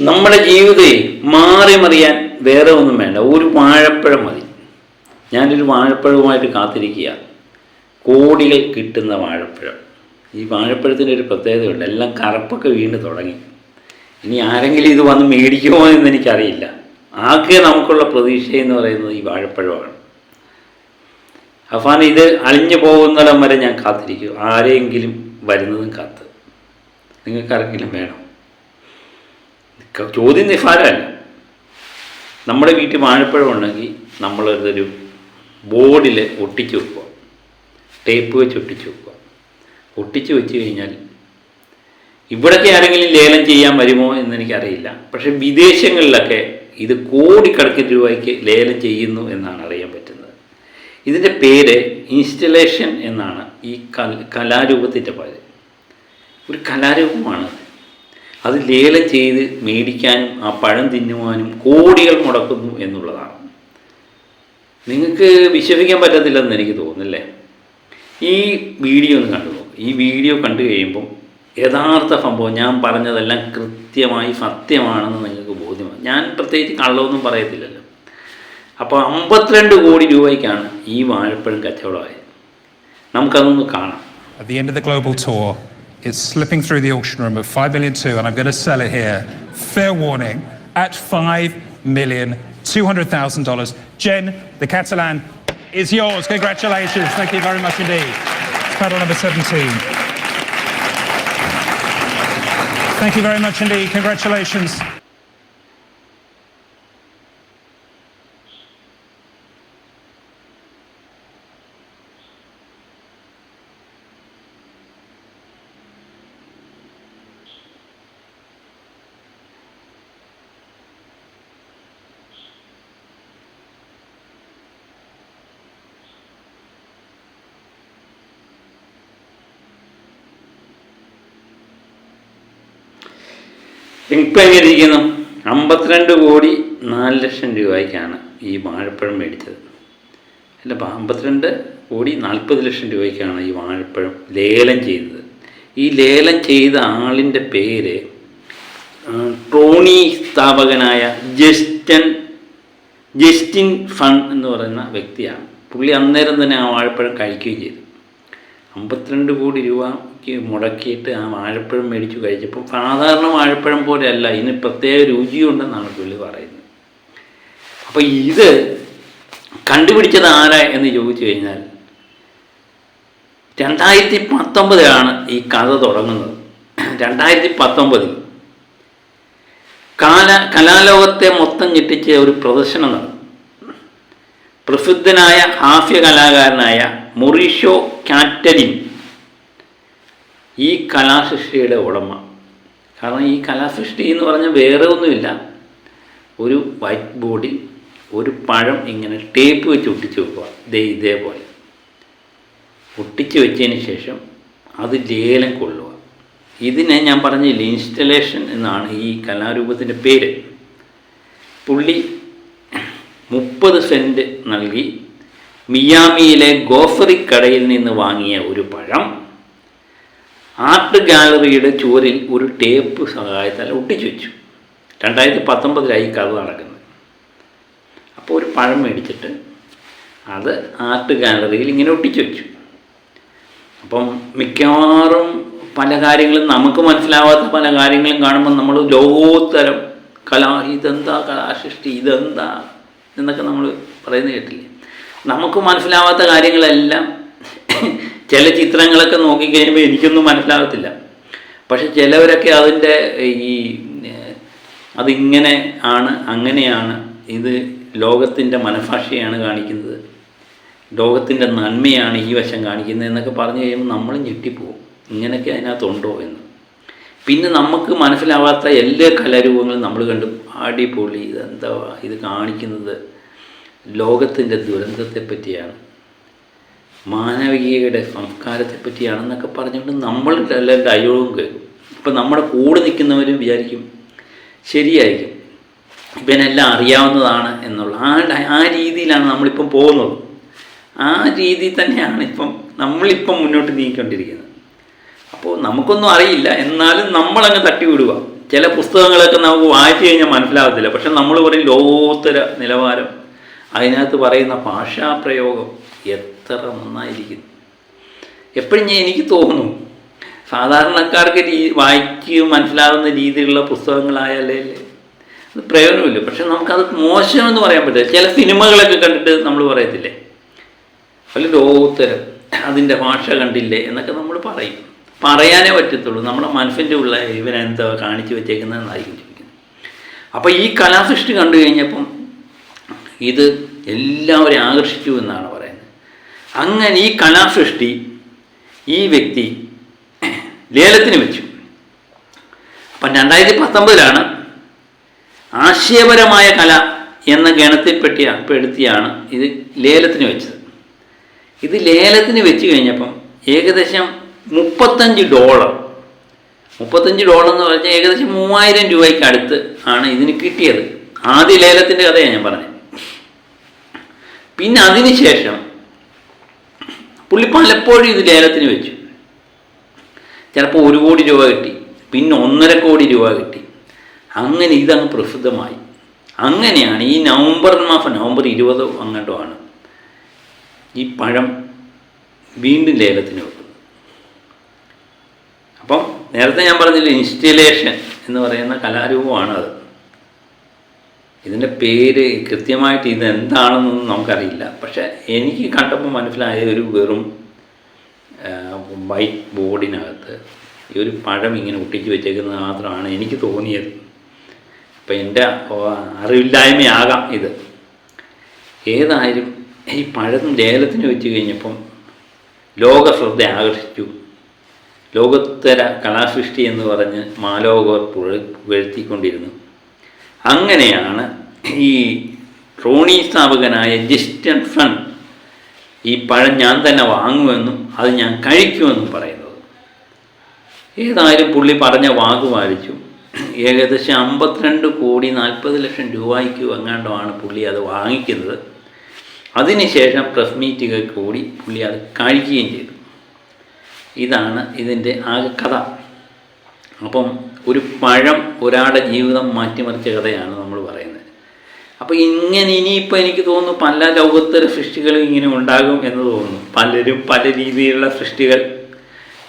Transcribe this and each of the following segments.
നമ്മുടെ ജീവിതേ മാറി മറിയാൻ വേറെ ഒന്നും വേണ്ട. ഒരു വാഴപ്പഴം മതി. ഞാനൊരു വാഴപ്പഴവുമായിട്ട് കാത്തിരിക്കുക. കോടികൾ കിട്ടുന്ന വാഴപ്പഴം. ഈ വാഴപ്പഴത്തിന്റെ ഒരു പ്രത്യേകതയുണ്ട്. എല്ലാം കറുപ്പൊക്കെ വീണ് തുടങ്ങി. ഇനി ആരെങ്കിലും ഇത് വന്ന് മേടിക്കുമോ എന്ന് എനിക്കറിയില്ല. ആകെ നമുക്കുള്ള പ്രതീക്ഷ എന്ന് പറയുന്നത് ഈ വാഴപ്പഴമാണ്. അഫാൻ ഇത് അളിഞ്ഞു പോകുന്നിടം വരെ ഞാൻ കാത്തിരിക്കും. ആരെങ്കിലും വരുന്നതും കാത്ത്. നിങ്ങൾക്കാരെങ്കിലും വേണം? ചോദ്യം നിസാരമല്ല നമ്മുടെ വീട്ടിൽ വാഴപ്പഴം ഉണ്ടെങ്കിൽ നമ്മളതൊരു ബോർഡിൽ ഒട്ടിച്ച് വെക്കുക. ടേപ്പ് വെച്ച് ഒട്ടിച്ച് വെക്കുക. ഒട്ടിച്ച് വെച്ച് കഴിഞ്ഞാൽ ഇവിടൊക്കെ ആരെങ്കിലും ലേലം ചെയ്യാൻ വരുമോ എന്ന് എനിക്കറിയില്ല പക്ഷേ വിദേശങ്ങളിലൊക്കെ ഇത് കോടിക്കണക്കിന് രൂപയ്ക്ക് ലേലം ചെയ്യുന്നു എന്നാണ് അറിയാൻ പറ്റുന്നത്. ഇതിന്റെ പേര് ഇൻസ്റ്റലേഷൻ എന്നാണ് ഈ കലാരൂപത്തിന്റെ പേര്. ഒരു കലാരൂപമാണ്. അത് ലേലം ചെയ്ത് മേടിക്കാനും ആ പഴം തിന്നുവാനും കോടികൾ മുടക്കുന്നു എന്നുള്ളതാണ്. നിങ്ങൾക്ക് വിശ്വസിക്കാൻ പറ്റത്തില്ലെന്ന് എനിക്ക് തോന്നുന്നില്ലേ? ഈ വീഡിയോ ഒന്ന് കണ്ടു നോക്കും. ഈ വീഡിയോ കണ്ടു കഴിയുമ്പം യഥാർത്ഥ സംഭവം ഞാൻ പറഞ്ഞതെല്ലാം കൃത്യമായി സത്യമാണെന്ന് നിങ്ങൾക്ക് ബോധ്യമാണ് ഞാൻ പ്രത്യേകിച്ച് കള്ളമൊന്നും പറയത്തില്ലല്ലോ. അപ്പോൾ അമ്പത്തിരണ്ട് കോടി രൂപയ്ക്കാണ് ഈ വാഴപ്പഴം കച്ചവടമായത്. നമുക്കതൊന്ന് കാണാം. At the end of the global tour, it's slipping through the auction room at 5 million two, and I'm going to sell it here. Fair warning, at five million two hundred thousand dollars. Jen, the Catalan is yours. Congratulations. Thank you very much indeed. It's Paddle number 17. Thank you very much indeed. Congratulations. ഇരിക്കുന്നു അമ്പത്തിരണ്ട് കോടി നാല് ലക്ഷം രൂപയ്ക്കാണ് ഈ വാഴപ്പഴം മേടിച്ചത്. അല്ല അമ്പത്തിരണ്ട് കോടി നാൽപ്പത് ലക്ഷം രൂപയ്ക്കാണ് ഈ വാഴപ്പഴം ലേലം ചെയ്തത് ഈ ലേലം ചെയ്ത ആളിന്റെ പേര് ടോണി സ്ഥാപകനായ ജസ്റ്റൻ ജസ്റ്റിൻ ഫൺ എന്ന് പറയുന്ന വ്യക്തിയാണ്. പുള്ളി അന്നേരം തന്നെ ആ വാഴപ്പഴം കഴിക്കുകയും ചെയ്തു. അമ്പത്തിരണ്ട് കോടി രൂപയ്ക്ക് മുടക്കിയിട്ട് ആ വാഴപ്പഴം മേടിച്ചു കഴിച്ചപ്പോൾ സാധാരണ വാഴപ്പഴം പോലെയല്ല ഇതിന് പ്രത്യേക രുചിയുണ്ടെന്നാണ് പുള്ളി പറയുന്നത്. അപ്പോൾ ഇത് കണ്ടുപിടിച്ചത് ആരാ എന്ന് ചോദിച്ചു കഴിഞ്ഞാൽ രണ്ടായിരത്തി പത്തൊമ്പതിലാണ് ഈ കഥ തുടങ്ങുന്നത്. രണ്ടായിരത്തി പത്തൊമ്പതിൽ കാല കലാലോകത്തെ മൊത്തം ഞെട്ടിച്ച ഒരു പ്രദർശനം നടന്നു. പ്രസിദ്ധനായ ഹാസ്യ കലാകാരനായ മൊറീഷോ കാറ്റലിൻ ഈ കലാസൃഷ്ടിയുടെ ഉടമ. കാരണം ഈ കലാസൃഷ്ടി എന്ന് പറഞ്ഞാൽ വേറെ ഒന്നുമില്ല. ഒരു വൈറ്റ് ബോർഡിൽ ഒരു പഴം ഇങ്ങനെ ടേപ്പ് വെച്ച് ഒട്ടിച്ച് വെക്കുക. ദേ ഇതേപോലെ. ഒട്ടിച്ച് വെച്ചതിന് ശേഷം അത് ലേലം കൊള്ളുക. ഇതിനെ ഞാൻ പറഞ്ഞ ഇൻസ്റ്റലേഷൻ എന്നാണ് ഈ കലാരൂപത്തിന്റെ പേര്. പുള്ളി മുപ്പത് സെന്റ് നൽകി മിയാമിയിലെ ഗോഫറി കടയിൽ നിന്ന് വാങ്ങിയ ഒരു പഴം ആർട്ട് ഗാലറിയുടെ ചുവരിൽ ഒരു ടേപ്പ് സഹായത്താൽ ഒട്ടിച്ചു വെച്ചു. രണ്ടായിരത്തി പത്തൊമ്പതിലായി കഥ നടക്കുന്നത്. അപ്പോൾ ഒരു പഴം മേടിച്ചിട്ട് അത് ആർട്ട് ഗാലറിയിൽ ഇങ്ങനെ ഒട്ടിച്ചു വെച്ചു. അപ്പം മിക്കവാറും പല കാര്യങ്ങളും നമുക്ക് മനസ്സിലാവാത്ത പല കാര്യങ്ങളും കാണുമ്പോൾ നമ്മൾ ലോകോത്തരം കലാ ഇതെന്താ കലാസൃഷ്ടി ഇതെന്താ എന്നൊക്കെ നമ്മൾ പറയുന്നത് കേട്ടില്ലേ? നമുക്ക് മനസ്സിലാവാത്ത കാര്യങ്ങളെല്ലാം ചില ചിത്രങ്ങളൊക്കെ നോക്കിക്കഴിയുമ്പോൾ എനിക്കൊന്നും മനസ്സിലാകത്തില്ല പക്ഷെ ചിലവരൊക്കെ അതിന്റെ ഈ അതിങ്ങനെ ആണ് അങ്ങനെയാണ് ഇത് ലോകത്തിന്റെ മനസാക്ഷിയാണ് കാണിക്കുന്നത്. ലോകത്തിന്റെ നന്മയാണ് ഈ വശം കാണിക്കുന്നത് എന്നൊക്കെ പറഞ്ഞു കഴിയുമ്പോൾ നമ്മൾ ഞെട്ടിപ്പോവും. ഇങ്ങനെയൊക്കെ അതിനകത്തുണ്ടോ എന്ന്. പിന്നെ നമുക്ക് മനസ്സിലാവാത്ത എല്ലാ കലാരൂപങ്ങളും നമ്മൾ കണ്ടു അടിപൊളി ഇതെന്താ ഇത് കാണിക്കുന്നത്? ലോകത്തിന്റെ ദുരന്തത്തെ പറ്റിയാണ് മാനവികതയുടെ സംസ്കാരത്തെ പറ്റിയാണെന്നൊക്കെ പറഞ്ഞുകൊണ്ട് നമ്മൾ എല്ലാം ഡയലോഗും കേൾക്കും. ഇപ്പം നമ്മുടെ കൂടെ നിൽക്കുന്നവരും വിചാരിക്കും ശരിയായിരിക്കും. ഇവനെല്ലാം അറിയാവുന്നതാണ് എന്നുള്ള ആ ആ രീതിയിലാണ് നമ്മളിപ്പം പോകുന്നത്. ആ രീതിയിൽ തന്നെയാണ് ഇപ്പം നമ്മളിപ്പം മുന്നോട്ട് നീങ്ങിക്കൊണ്ടിരിക്കുന്നത്. അപ്പോൾ നമുക്കൊന്നും അറിയില്ല. എന്നാലും നമ്മളങ്ങ് തട്ടിവിടുക. ചില പുസ്തകങ്ങളൊക്കെ നമുക്ക് വായിച്ചു കഴിഞ്ഞാൽ മനസ്സിലാകത്തില്ല. പക്ഷെ നമ്മൾ പറയും ലോകോത്തര നിലവാരം. അതിനകത്ത് പറയുന്ന ഭാഷാപ്രയോഗം എത്ര നന്നായിരിക്കും. എപ്പോഴും ഞാൻ എനിക്ക് തോന്നുന്നു സാധാരണക്കാർക്ക് രീ വായിക്കുകയും മനസ്സിലാകുന്ന രീതിയിലുള്ള പുസ്തകങ്ങളായാലേ അത് പ്രയോജനമില്ല. പക്ഷെ നമുക്കത് മോശമെന്ന് പറയാൻ പറ്റില്ല. ചില സിനിമകളൊക്കെ കണ്ടിട്ട് നമ്മൾ പറയത്തില്ലേ? അല്ല ലോകോത്തരം അതിന്റെ ഭാഷ കണ്ടില്ലേ? എന്നൊക്കെ നമ്മൾ പറയും. പറയാനേ പറ്റത്തുള്ളൂ. നമ്മുടെ മനസ്സിന്റെ ഉള്ള ഇവനെന്താ കാണിച്ചു വെച്ചേക്കുന്നതെന്നായിരിക്കും ചോദിക്കുന്നത് അപ്പോൾ ഈ കലാസൃഷ്ടി കണ്ടു കഴിഞ്ഞപ്പം ഇത് എല്ലാവരെയും ആകർഷിച്ചു എന്നാണ് അങ്ങനെ ഈ കലാസൃഷ്ടി ഈ വ്യക്തി ലേലത്തിന് വെച്ചു. അപ്പം രണ്ടായിരത്തി പത്തൊമ്പതിലാണ് ആശയപരമായ കല എന്ന ഗണത്തിൽപ്പെട്ടിയ പെടുത്തിയാണ് ഇത് ലേലത്തിന് വെച്ചത്. ഇത് ലേലത്തിന് വെച്ച് കഴിഞ്ഞപ്പം ഏകദേശം മുപ്പത്തഞ്ച് ഡോളർ മുപ്പത്തഞ്ച് ഡോളർ എന്ന് പറഞ്ഞാൽ ഏകദേശം മൂവായിരം രൂപയ്ക്ക് അടുത്ത് ആണ് ഇതിന് കിട്ടിയത്. ആദ്യ ലേലത്തിന്റെ കഥയാണ് ഞാൻ പറഞ്ഞത്. പിന്നെ അതിന് ശേഷം പുള്ളി പലപ്പോഴും ഇത് ലേലത്തിന് വെച്ചു. ചിലപ്പോൾ ഒരു കോടി രൂപ കിട്ടി പിന്നെ ഒന്നര കോടി രൂപ കിട്ടി. അങ്ങനെ ഇതങ്ങ് പ്രസിദ്ധമായി. അങ്ങനെയാണ് ഈ നവംബർ മാസം നവംബർ ഇരുപതോ അങ്ങോട്ടോ ആണ് ഈ പഴം വീണ്ടും ലേലത്തിന് വെക്കുന്നത്. അപ്പം നേരത്തെ ഞാൻ പറഞ്ഞില്ല ഇൻസ്റ്റലേഷൻ എന്ന് പറയുന്ന കലാരൂപമാണ് അത് ഇതിന്റെ പേര് കൃത്യമായിട്ട് ഇത് എന്താണെന്നൊന്നും നമുക്കറിയില്ല. പക്ഷെ എനിക്ക് കണ്ടപ്പോൾ മനസ്സിലായ ഒരു വെറും വൈറ്റ് ബോർഡിനകത്ത് ഈ ഒരു പഴം ഇങ്ങനെ ഒട്ടിച്ച് വെച്ചേക്കുന്നത് മാത്രമാണ് എനിക്ക് തോന്നിയത്. അപ്പം എന്റെ അറിവില്ലായ്മയാകാം ഇത്. ഏതായാലും ഈ പഴം ലേലത്തിന് വെച്ച് കഴിഞ്ഞപ്പം ലോക ശ്രദ്ധ ആകർഷിച്ചു. ലോകോത്തര കലാസൃഷ്ടി എന്ന് പറഞ്ഞ് മാലോകർ പുഴ പുകഴ്ത്തിക്കൊണ്ടിരുന്നു. അങ്ങനെയാണ് ഈ റോണി സ്ഥാപകനായ ജിസ്റ്റൻ ഫൺ ഈ പഴം ഞാൻ തന്നെ വാങ്ങുമെന്നും അത് ഞാൻ കഴിക്കുമെന്നും പറയുന്നത്. ഏതായാലും പുള്ളി പറഞ്ഞ വാക്ക് പാലിച്ചു. ഏകദേശം അമ്പത്തിരണ്ട് കോടി നാൽപ്പത് ലക്ഷം രൂപയ്ക്ക് എങ്ങാണ്ടുമാണ് പുള്ളി അത് വാങ്ങിക്കുന്നത്. അതിനുശേഷം പ്രസ് മീറ്റുകൾ കൂടി പുള്ളി അത് കഴിക്കുകയും ചെയ്തു. ഇതാണ് ഇതിന്റെ ആകെ കഥ. അപ്പം ഒരു പഴം ഒരാളുടെ ജീവിതം മാറ്റിമറിച്ച കഥയാണ് നമ്മൾ പറയുന്നത്. അപ്പോൾ ഇങ്ങനെ ഇനിയിപ്പോൾ എനിക്ക് തോന്നുന്നു പല ലോകോത്തര സൃഷ്ടികളും ഇങ്ങനെ ഉണ്ടാകും എന്ന് തോന്നുന്നു. പലരും പല രീതിയിലുള്ള സൃഷ്ടികൾ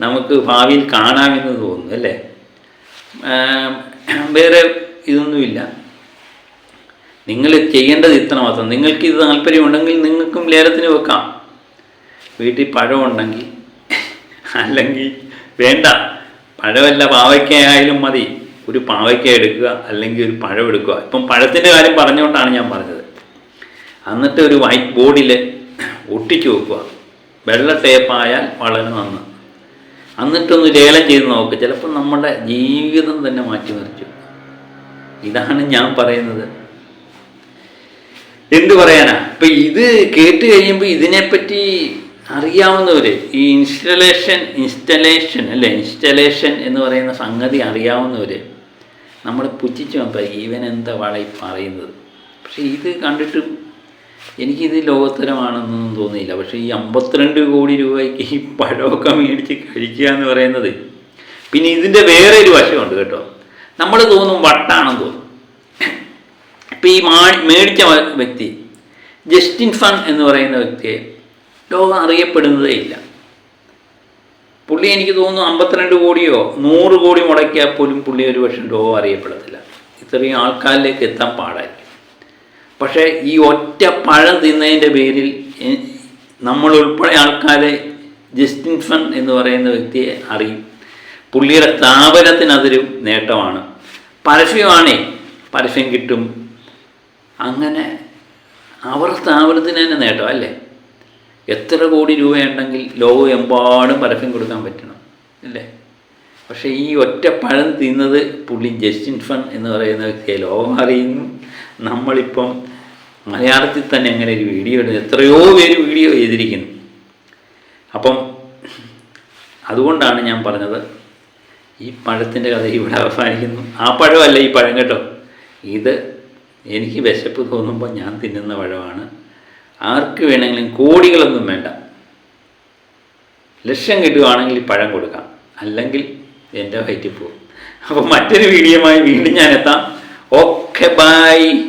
നമുക്ക് ഭാവിയിൽ കാണാമെന്ന് തോന്നുന്നു അല്ലേ? വേറെ ഇതൊന്നുമില്ല. നിങ്ങൾ ചെയ്യേണ്ടത് ഇത്ര മാത്രം. നിങ്ങൾക്ക് ഇത് താല്പര്യമുണ്ടെങ്കിൽ നിങ്ങൾക്കും ലേലത്തിന് വെക്കാം. വീട്ടിൽ പഴമുണ്ടെങ്കിൽ അല്ലെങ്കിൽ വേണ്ട. പഴമല്ല പാവയ്ക്കയായാലും മതി. ഒരു പാവയ്ക്ക എടുക്കുക അല്ലെങ്കിൽ ഒരു പഴം എടുക്കുക. ഇപ്പം പഴത്തിന്റെ കാര്യം പറഞ്ഞുകൊണ്ടാണ് ഞാൻ പറഞ്ഞത്. എന്നിട്ട് ഒരു വൈറ്റ് ബോർഡിൽ ഒട്ടിച്ചു വെക്കുക. വെള്ള ടേപ്പായാൽ വളരെ നന്ന്. എന്നിട്ടൊന്ന് ലേലം ചെയ്ത് നോക്ക്. ചിലപ്പോൾ നമ്മുടെ ജീവിതം തന്നെ മാറ്റിമറിച്ചു ഇതാണ് ഞാൻ പറയുന്നത്. എന്തു പറയാനാ? ഇപ്പൊ ഇത് കേട്ട് കഴിയുമ്പോൾ ഇതിനെപ്പറ്റി അറിയാവുന്നവര് ഈ ഇൻസ്റ്റലേഷൻ ഇൻസ്റ്റലേഷൻ അല്ലേ? ഇൻസ്റ്റലേഷൻ എന്ന് പറയുന്ന സംഗതി അറിയാവുന്നവർ നമ്മൾ പുച്ഛിച്ചു നോക്കാം ഈവൻ എന്താ വള പറയുന്നത്? പക്ഷേ ഇത് കണ്ടിട്ടും എനിക്കിത് ലോകോത്തരമാണെന്നൊന്നും തോന്നിയില്ല. പക്ഷേ ഈ അമ്പത്തിരണ്ട് കോടി രൂപയ്ക്ക് ഈ പഴമൊക്കെ മേടിച്ച് കഴിക്കുക എന്ന് പറയുന്നത് പിന്നെ ഇതിന്റെ വേറെ ഒരു വശമുണ്ട് കേട്ടോ. നമ്മൾ തോന്നും വട്ടാണെന്ന് തോന്നും. ഇപ്പം ഈ മാ മേടിച്ച വ്യക്തി ജസ്റ്റിൻ ഫൺ എന്ന് പറയുന്ന വ്യക്തിയെ ലോകം അറിയപ്പെടുന്നതേ ഇല്ല. പുള്ളി എനിക്ക് തോന്നുന്നു അമ്പത്തിരണ്ട് കോടിയോ നൂറ് കോടി മുടക്കിയാൽ പോലും പുള്ളി ഒരു പക്ഷേ ലോകം അറിയപ്പെടത്തില്ല. ഇത്രയും ആൾക്കാരിലേക്ക് എത്താൻ പാടായിരിക്കും. പക്ഷേ ഈ ഒറ്റ പഴം തിന്നതിന്റെ പേരിൽ നമ്മൾ ഉൾപ്പെടെ ആൾക്കാരെ ജസ്റ്റിൻ ഫൺ എന്ന് പറയുന്ന വ്യക്തിയെ അറിയും. പുള്ളിയുടെ സ്ഥാപനത്തിനതൊരു നേട്ടമാണ്. പരസ്യമാണേ പരസ്യം കിട്ടും. അങ്ങനെ അവർ സ്ഥാപനത്തിന് തന്നെ നേട്ടം അല്ലേ? എത്ര കോടി രൂപയുണ്ടെങ്കിൽ ലോകം എമ്പാടും പരസ്യം കൊടുക്കാൻ പറ്റണം അല്ലേ? പക്ഷേ ഈ ഒറ്റ പഴം തിന്നത് പുള്ളി ജസ്റ്റിൻ ഫൺ എന്ന് പറയുന്ന വ്യക്തിയെ ലോകം അറിയുന്നു. നമ്മളിപ്പം മലയാളത്തിൽ തന്നെ അങ്ങനെ ഒരു വീഡിയോ ഇടുന്നു. എത്രയോ പേര് വീഡിയോ ചെയ്തിരിക്കുന്നു. അപ്പം അതുകൊണ്ടാണ് ഞാൻ പറഞ്ഞത് ഈ പഴത്തിന്റെ കഥ ഇവിടെ അവസാനിക്കുന്നു. ആ പഴമല്ല ഈ പഴം കേട്ടോ. ഇത് എനിക്ക് വിശപ്പ് തോന്നുമ്പോൾ ഞാൻ തിന്നുന്ന പഴമാണ്. ആർക്ക് വേണമെങ്കിലും കോടികളൊന്നും വേണ്ട. ലക്ഷം കിട്ടുകയാണെങ്കിൽ പഴം കൊടുക്കാം. അല്ലെങ്കിൽ എന്റെ വയറ്റിൽ പോകും. അപ്പോൾ മറ്റൊരു വീഡിയോയുമായി വീണ്ടും ഞാൻ എത്താം. Okay bye.